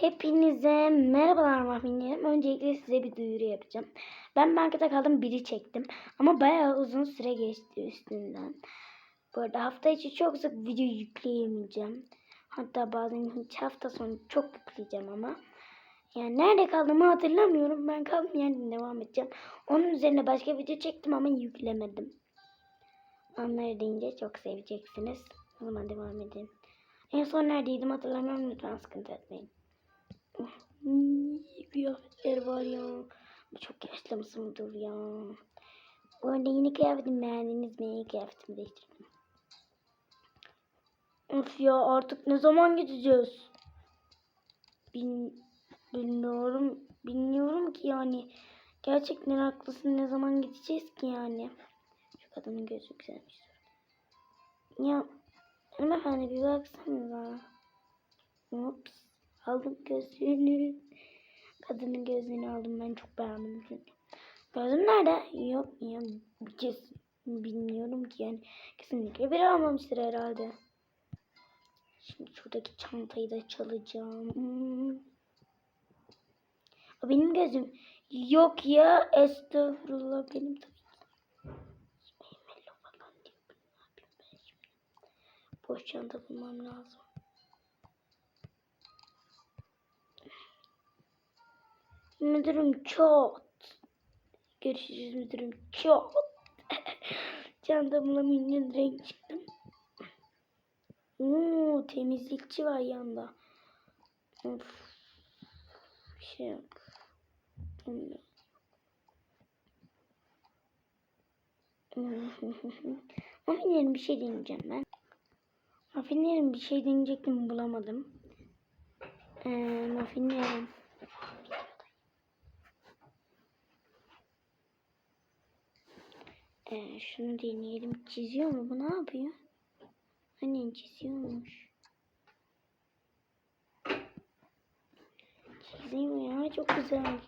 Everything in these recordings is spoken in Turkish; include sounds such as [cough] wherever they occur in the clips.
Hepinize merhabalar mahminlerim. Öncelikle size bir duyuru yapacağım. Ben markete kaldım biri çektim. Ama bayağı uzun süre geçti üstünden. Bu arada hafta içi çok sık video yükleyemeyeceğim. Hatta bazen hiç hafta sonu çok yükleyeceğim ama. Yani nerede kaldığımı hatırlamıyorum. Ben kaldığım yerden devam edeceğim. Onun üzerine başka video çektim ama yüklemedim. Onları deyince çok seveceksiniz. O zaman devam edin. En son neredeydim hatırlamıyorum. Lütfen sıkıntı etmeyin. Hmm, kıyafetler var ya. Çok yaşlı mısındır ya. Bu arada yeni kıyafetimi beğendiniz mi? Kıyafetimi değiştirdim. Of ya artık ne zaman gideceğiz? Bin, bilmiyorum. Bilmiyorum ki yani. Gerçekten haklısın. Ne zaman gideceğiz ki yani? Şu kadının gözü güzelmiş. Ya hanımefendi bir baksanıza. Ups. Aldım gözlüğünü. Kadının gözlüğünü aldım. Ben çok beğendim çünkü. Gözüm nerede? Yok ya. Kes, bilmiyorum ki yani. Kesinlikle biri almamıştır herhalde. Şimdi şuradaki çantayı da çalacağım. Hmm. Benim gözüm. Yok ya. Estağfurullah benim tabii? Boş çanta bulmam lazım. Müdürüm çok. Görüşürüz müdürüm çok. [laughs] Çantamla minyon renk çıktım. Oo, temizlikçi var yanında. Of. Şey yok. [laughs] Bir şey deneyeceğim ben. Mafinlerin bir şey deneyecektim bulamadım. Ee, mafinlerin. Ee, şunu deneyelim. Çiziyor mu? Bu ne yapıyor? Annen çiziyormuş. Çiziyor ya. Çok güzel.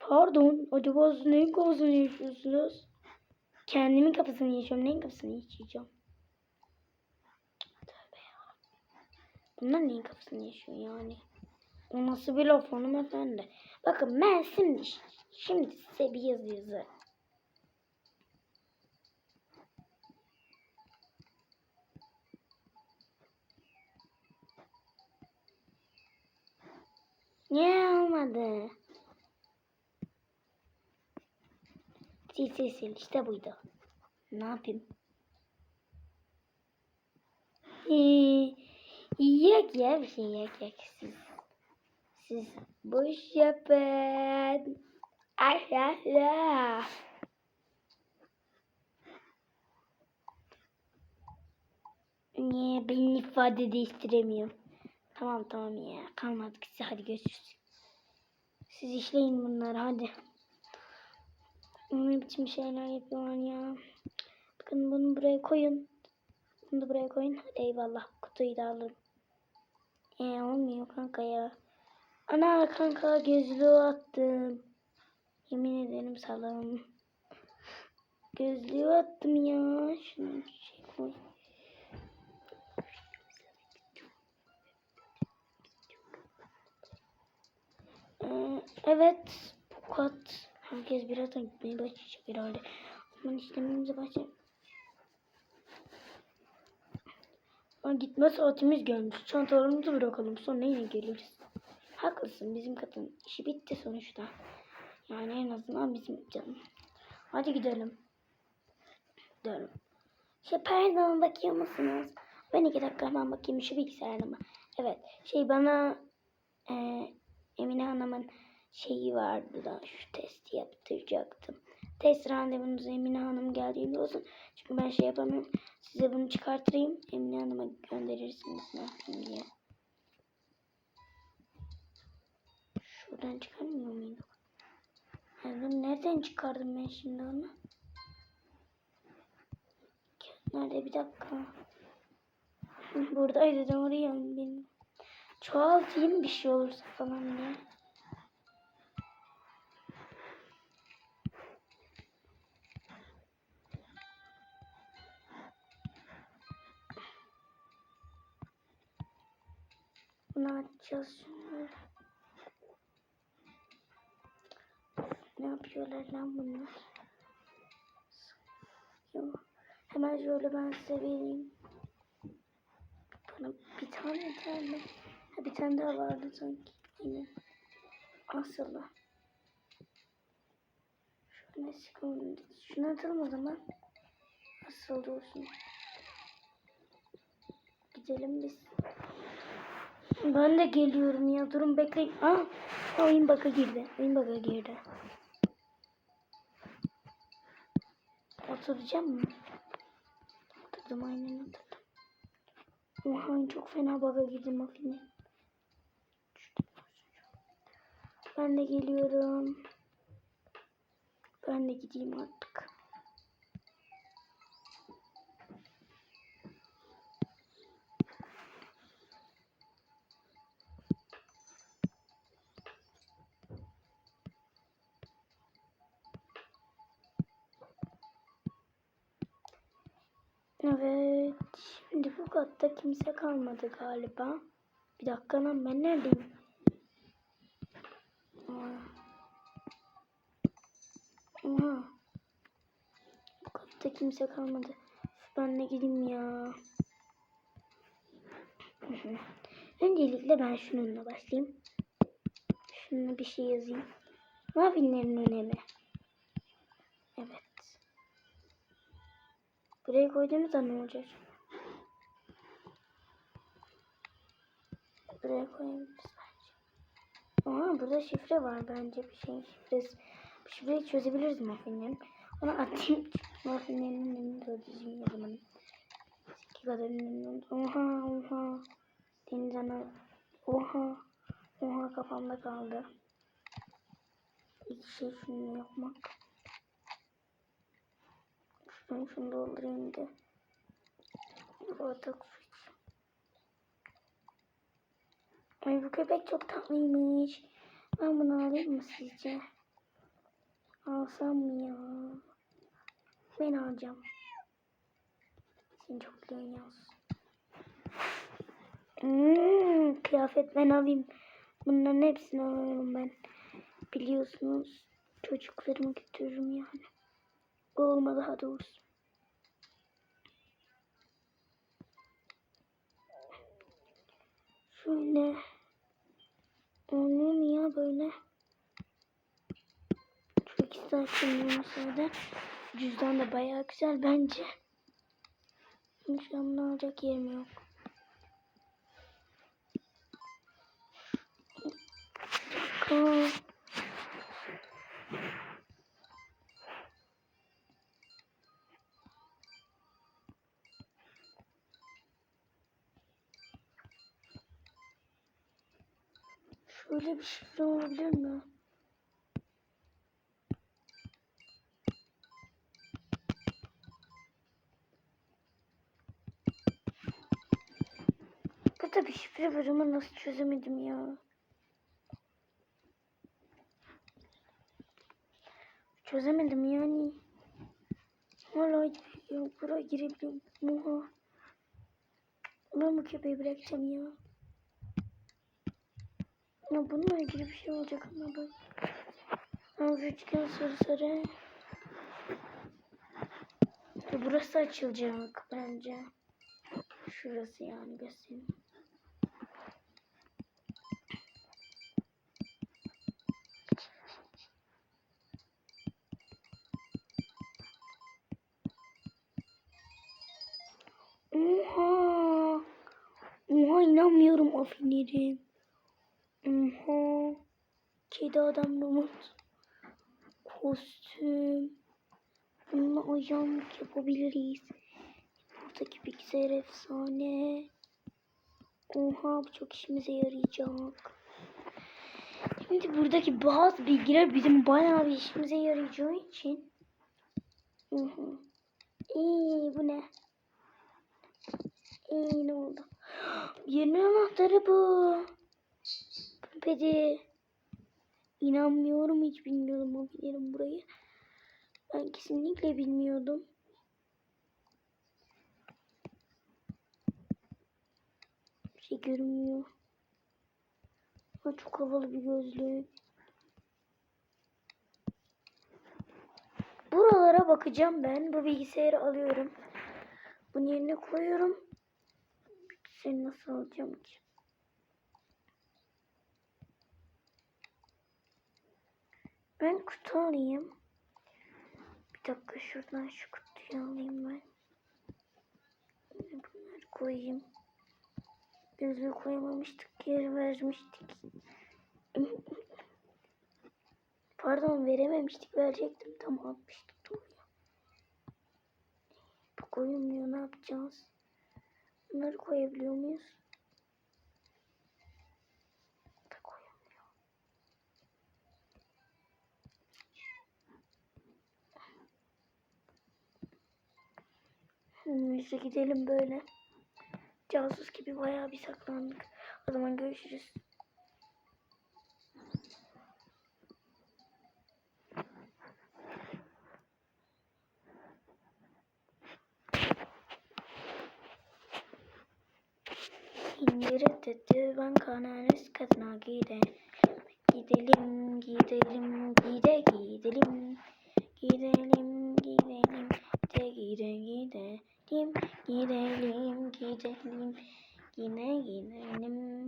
Pardon. Acaba neyin kafasını yaşıyorsunuz? Kendimin kafasını yaşıyorum. Neyin kafasını yaşayacağım? Tövbe ya. Bunlar neyin kafasını yaşıyor yani? O nasıl bir laf hanımefendi? Bakın ben şimdi, şimdi size bir yazı yazarım. Niye olmadı? Sil sil sil işte buydu. Ne yapayım? Ee, yok ya bir şey yok yok siz. Siz boş yapın. Ay Allah. Niye ben ifade değiştiremiyorum? Tamam tamam ya. Kalmadık size hadi görüşürüz. Siz işleyin bunları hadi. Ne biçim şeyler yapıyorlar ya. Bakın bunu buraya koyun. Bunu da buraya koyun. Hadi eyvallah. Kutuyu da alırım. Ee olmuyor kanka ya. Ana kanka gözlüğü attım. Yemin ederim salam. Gözlüğü attım ya. Şunu evet. Bu kat. Herkes birazdan gitmeye başlayacak herhalde. Aman işlemimize başlayalım. Ama gitme saatimiz gelmiş. Çantalarımızı bırakalım. Sonra yine geliriz. Haklısın. Bizim kadın işi bitti sonuçta. Yani en azından bizim canım. Hadi gidelim. Gidelim. Şey pardon bakıyor musunuz? Ben iki dakika hemen bakayım şu bilgisayarıma. Evet. Şey bana e, Emine Hanım'ın şeyi vardı da şu testi yaptıracaktım. Test randevunuz Emine Hanım geldiğinde olsun. Çünkü ben şey yapamıyorum. Size bunu çıkartayım. Emine Hanım'a gönderirsiniz ne yapayım diye. Şuradan çıkarmıyor muyduk? Yani nereden çıkardım ben şimdi onu? Nerede bir dakika. Buradaydı da oraya benim. Çoğaltayım bir şey olursa falan diye. Bunu açacağız. Ne yapıyorlar lan bunlar? Hemen şöyle ben size vereyim. Bana bir tane yeter? Ha, bir tane daha vardı sanki. Yine. Asılı. Şöyle sıkıldı. Şunu atalım o zaman. Asıl olsun. Gidelim biz. Ben de geliyorum ya. Durun bekleyin. Aa, oyun baka girdi. Oyun baka girdi. Oturacağım mı? Oturdum aynen oturdum. Oha çok fena baka girdim mafine. Ben de geliyorum. Ben de gideyim artık. Katta kimse kalmadı galiba. Bir dakika lan ben neredeyim? Oha. Bu katta kimse kalmadı. Ben de gideyim ya. [laughs] Öncelikle ben şununla başlayayım. Şununla bir şey yazayım. Mavinlerin önemi. Evet. Buraya koyduğumuzda ne olacak? Buraya koyabiliriz bence. Aa burada şifre var bence bir şey şifresi. Bu şifreyi çözebiliriz muffinlerin. Onu atayım. Muffinlerin önünde de düzgün yazalım. İki kadar önünde. Oha oha. Deniz ana. Oha. Oha kafamda kaldı. İki şey şunu yapmak. Şunu şunu doldurayım da. Bardak Ay bu köpek çok tatlıymış. Ben bunu alayım mı sizce? Alsam mı ya? Ben alacağım. Sen çok yaz. Hmm, kıyafet ben alayım. Bunların hepsini alıyorum ben. Biliyorsunuz çocuklarımı götürürüm yani. Olma daha doğrusu. Şöyle. Olmuyor mu ya böyle? Şu ikisi açılmıyor müsaade. Cüzdan da bayağı güzel bence. Ne alacak yerim yok. Aa. Şöyle bir şifre olabilir mi? Burada bir şifre var ama nasıl çözemedim ya. Çözemedim yani. Hala ya buraya girebiliyorum. Oha. Ben bu köpeği bırakacağım ya. Ya bununla ilgili bir şey olacak ama. Ama üçgen sarı sarı. Burası açılacak bence. Şurası yani göstereyim. Oha! Oha inanmıyorum afinerim. Kedi adam robot. Kostüm. Bununla ajanlık yapabiliriz. Buradaki bilgisayar efsane. Oha bu çok işimize yarayacak. Şimdi buradaki bazı bilgiler bizim bayağı bir işimize yarayacağı için. Hı bu ne? İyi ne oldu? [gasps] Yeni anahtarı bu. Pedi. İnanmıyorum hiç bilmiyorum o bilirim burayı. Ben kesinlikle bilmiyordum. Bir şey görünmüyor. Ha, çok havalı bir gözlük. Buralara bakacağım ben. Bu bilgisayarı alıyorum. Bunun yerine koyuyorum. Seni nasıl alacağım ki? Ben kutu alayım. Bir dakika şuradan şu kutuyu alayım ben. Bunları koyayım. Gözlüğü koyamamıştık. Geri vermiştik. [laughs] Pardon verememiştik. Verecektim. Tam almıştık. Doğru ya. Bu koyulmuyor. Ne yapacağız? Bunları koyabiliyor muyuz? Neyse gidelim böyle. Casus gibi bayağı bir saklandık. O zaman görüşürüz. Dedi ben kanaris kadına gide. Gidelim gidelim gide gidelim. Gidelim gidelim de gide gidelim. Gidelim gidelim. Yine gidelim.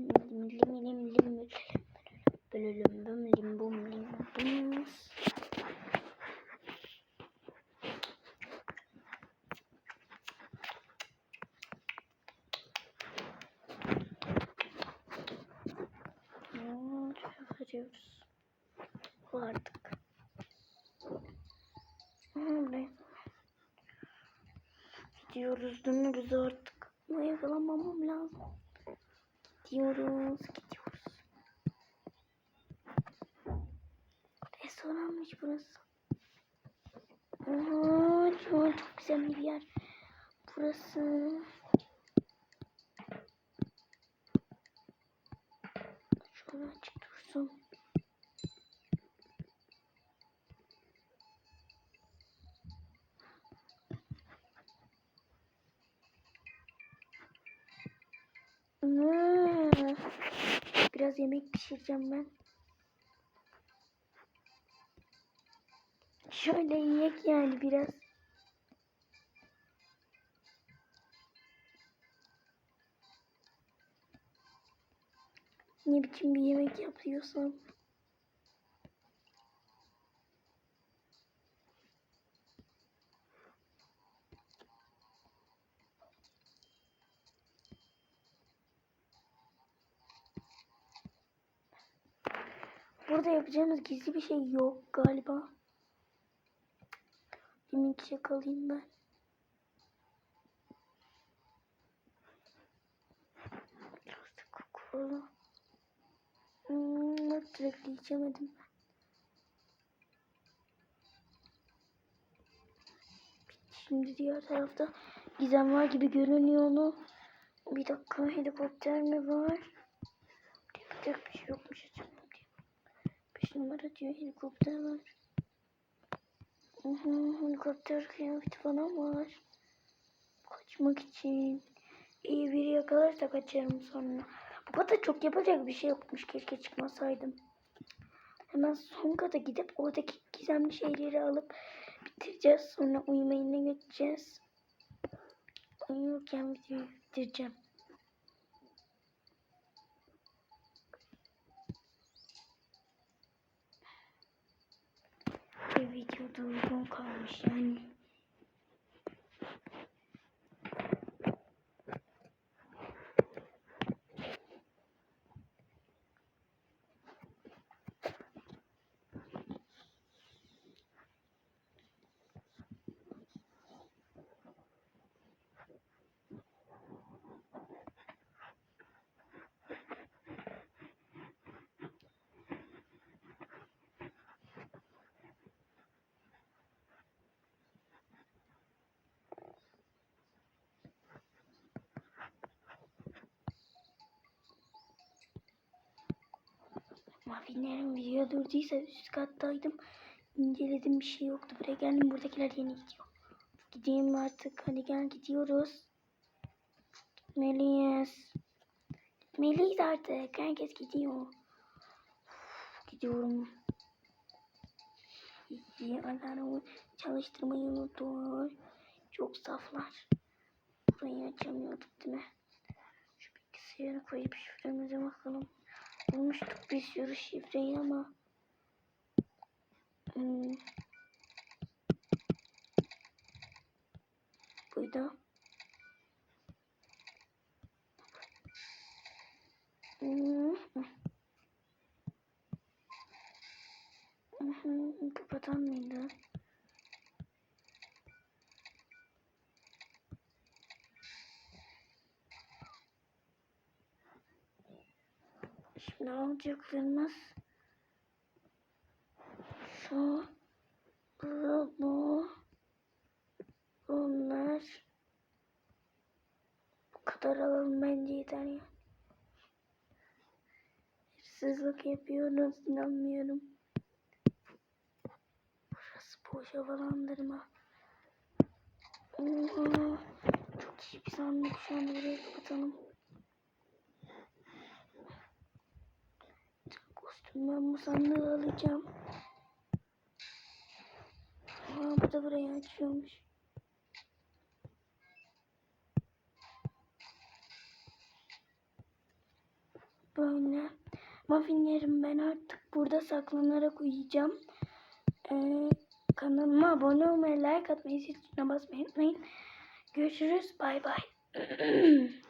Restoranmış burası. Aa, çok, çok güzel bir yer. Burası. Şöyle açık dursun. Biraz yemek pişireceğim ben. Şöyle yiyek yani biraz. Ne biçim bir yemek yapıyorsam. Burada yapacağımız gizli bir şey yok galiba. Yemek yakalayayım ben. Biraz da kokulu. Hmm, direkt içemedim ben. Şimdi diğer tarafta gizem var gibi görünüyor onu. Bir dakika helikopter mi var? Helikopter bir şey yokmuş. 5 numara diyor helikopter var. Helikopter kıyafeti falan var. Kaçmak için. İyi biri yakalarsa kaçarım sonra. Bu kadar çok yapacak bir şey yokmuş. Keşke çıkmasaydım. Hemen son kata gidip oradaki gizemli şeyleri alıp bitireceğiz. Sonra uyumayına geçeceğiz. Uyurken videoyu bitireceğim. Cao. Maffinlerin video durduysa üst kattaydım. İnceledim bir şey yoktu. Buraya geldim buradakiler yeni gidiyor. Gideyim artık. Hadi gel gidiyoruz. Gitmeliyiz. Gitmeliyiz artık. Herkes gidiyor. Uf, gidiyorum. Alarmı çalıştırmayı unuttular. Çok saflar. Burayı açamıyorduk değil mi? Şu bilgisayarı koyup şifremize bakalım. Bulmuştuk bir sürü şifreyi ama. Hmm. Buydu. Hmm. Mhm, Kapatan mıydı? Şimdi alacaklarımız şu bu bunlar bu kadar alalım bence yeter ya. Hırsızlık yapıyoruz inanmıyorum. Burası boş havalandırma. Oha. Çok iyi bir sandık şu an burayı kapatalım. Kostüm ben bu sandığı alacağım. Aa, bu da burayı açıyormuş. Böyle. Muffinlerim ben artık burada saklanarak uyuyacağım. Ee, kanalıma abone olmayı, like atmayı, zil basmayı unutmayın. Görüşürüz. Bay bay. [clears throat]